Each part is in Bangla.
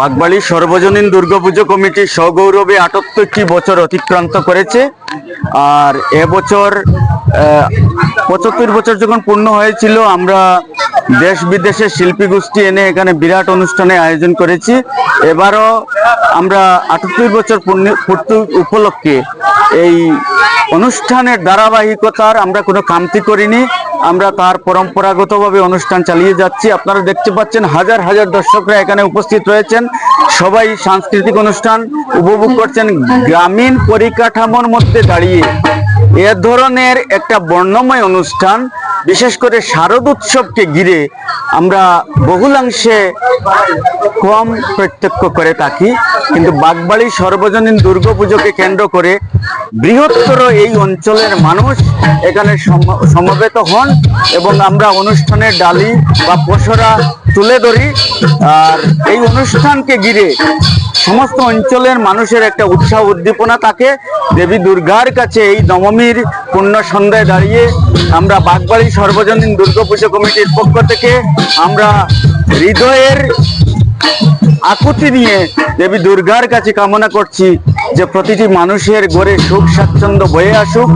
বাগবাড়ি সর্বজনীন দুর্গাপুজো কমিটি সগৌরবে আটাত্তরটি বছর অতিক্রান্ত করেছে। আর এবছর পঁচাত্তর বছর যখন পূর্ণ হয়েছিল, আমরা দেশ বিদেশের শিল্পী গোষ্ঠী এনে এখানে বিরাট অনুষ্ঠানে আয়োজন করেছি। এবারও আমরা আটাত্তর বছর পূর্ণ উপলক্ষে এই অনুষ্ঠানের ধারাবাহিকতার আমরা কোনো কামতি করিনি। আমরা তার পরম্পরাগতভাবে অনুষ্ঠান চালিয়ে যাচ্ছি। আপনারা দেখতে পাচ্ছেন হাজার হাজার দর্শকরা এখানে উপস্থিত রয়েছেন। সবাই সাংস্কৃতিক অনুষ্ঠান উপভোগ করছেন গ্রামীণ পরিকাঠামোর মধ্যে দাঁড়িয়ে। এ ধরনের একটা বর্ণময় অনুষ্ঠান, বিশেষ করে শারদ উৎসবকে ঘিরে আমরা বহুলাংশে কম প্রত্যক্ষ করে থাকি, কিন্তু বাগবাড়ি সর্বজনীন দুর্গাপুজোকে কেন্দ্র করে বৃহত্তর এই অঞ্চলের মানুষ এখানে সম- সমবেত হন এবং আমরা অনুষ্ঠানের ডালি বা পশরা তুলে ধরি। আর এই অনুষ্ঠানকে ঘিরে সমস্ত অঞ্চলের মানুষের একটা উৎসাহ উদ্দীপনা থাকে। দেবী দুর্গার কাছে এই নবমীর পূর্ণ সন্ধ্যায় দাঁড়িয়ে আমরা বাগবাড়ি সর্বজনীন দুর্গাপুজো কমিটির পক্ষ থেকে আমরা হৃদয়ের আকুতি নিয়ে দেবী দুর্গার কাছে কামনা করছি। যে প্রতিটি মানুষের ঘরে সুখ স্বাচ্ছন্দ্য বয়ে আসুক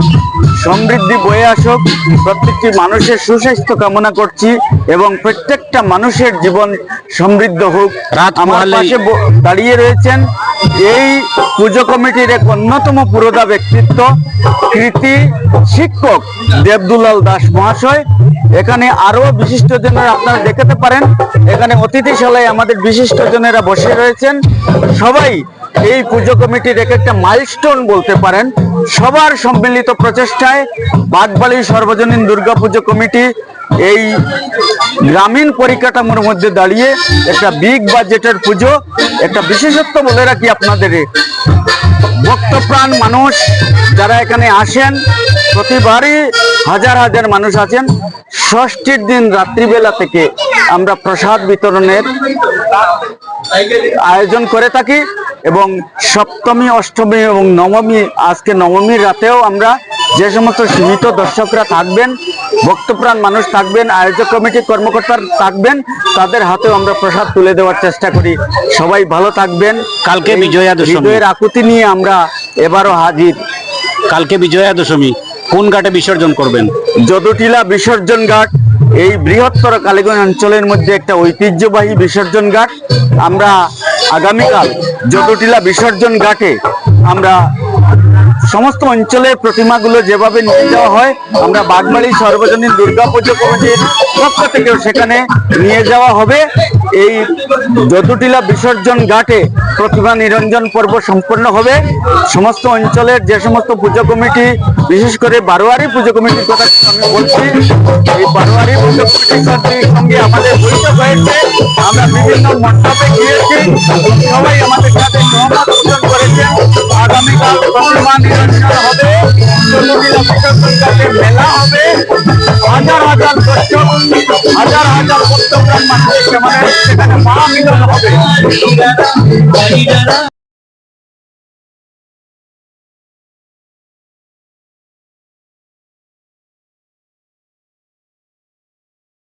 সমৃদ্ধি বয়ে আসুক প্রত্যেকটি মানুষের সুস্বাস্থ্য কামনা করছি এবং প্রত্যেকটা মানুষের জীবন সমৃদ্ধ হোক। আমার পাশে দাঁড়িয়ে রয়েছেন এই পুজো কমিটির এক অন্যতম পুরোধা ব্যক্তিত্ব কৃতি শিক্ষক দেবদুলাল দাস মহাশয়। এখানে আরও বিশিষ্টজনেরা আপনারা দেখাতে পারেন। এখানে অতিথিশালায় আমাদের বিশিষ্টজনেরা বসে রয়েছেন। সবাই এই পুজো কমিটির এক একটা মাইলস্টোন বলতে পারেন, সবার সম্মিলিত প্রচেষ্টায় বাগবাড়ি সর্বজনীন দুর্গাপুজো কমিটি এই গ্রামীণ পরিকাঠামোর মধ্যে দাঁড়িয়ে একটা বিগ বাজেটের পুজো, একটা বিশেষত্ব বলে রাখি আপনাদের ভক্তপ্রাণ মানুষ যারা এখানে আসেন, প্রতিবারই হাজার হাজার মানুষ আছেন। ষষ্ঠীর দিন রাত্রিবেলা থেকে আমরা প্রসাদ বিতরণের আয়োজন করে থাকি এবং সপ্তমী অষ্টমী এবং নবমী আজকে নবমীর রাতেও আমরা যে সমস্ত সীমিত দর্শকরা থাকবেন ভক্তপ্রাণ মানুষ থাকবেন আয়োজক কমিটির কর্মকর্তা থাকবেন তাদের হাতেও আমরা প্রসাদ তুলে দেওয়ার চেষ্টা করি। সবাই ভালো থাকবেন। কালকে বিজয়া দশমী। আকুতি নিয়ে আমরা এবারও হাজির। কালকে বিজয়া দশমী। কোন ঘাটে বিসর্জন করবেন? যদুটিলা বিসর্জন ঘাট, এই বৃহত্তর কালীগঞ্জ অঞ্চলের মধ্যে একটা ঐতিহ্যবাহী বিসর্জন ঘাট। আমরা আগামীকাল যদুটিলা বিসর্জন ঘাটে আমরা সমস্ত অঞ্চলের প্রতিমাগুলো যেভাবে নিয়ে যাওয়া হয়, আমরা বাগবাড়ি সর্বজনীন দুর্গা পুজো কমিটির পক্ষ থেকেও সেখানে নিয়ে যাওয়া হবে। এই যদুটিলা বিসর্জন ঘাটে প্রতিমা নিরঞ্জন পর্ব সম্পন্ন হবে। সমস্ত অঞ্চলের যে সমস্ত পুজো কমিটি, বিশেষ করে বারোয়ারি পুজো কমিটির কথা আমি বলছি, এই বারোয়ারি পুজো কমিটির সঙ্গে আমাদের বৈঠক হয়েছে। আমরা বিভিন্ন মণ্ডপে গিয়েছি সবাই আমাদের সাথে সহমত করেছেন। আগামীকাল প্রতিমা নিরঞ্জন হবে। চতুর্দিলা বিসর্জন ঘাটে মেলা হবে। হাজার হাজার দর্শক হাজার হাজার ভক্তপ্রাণ মানুষ সেখানে সেখানে মা মিলন হবে।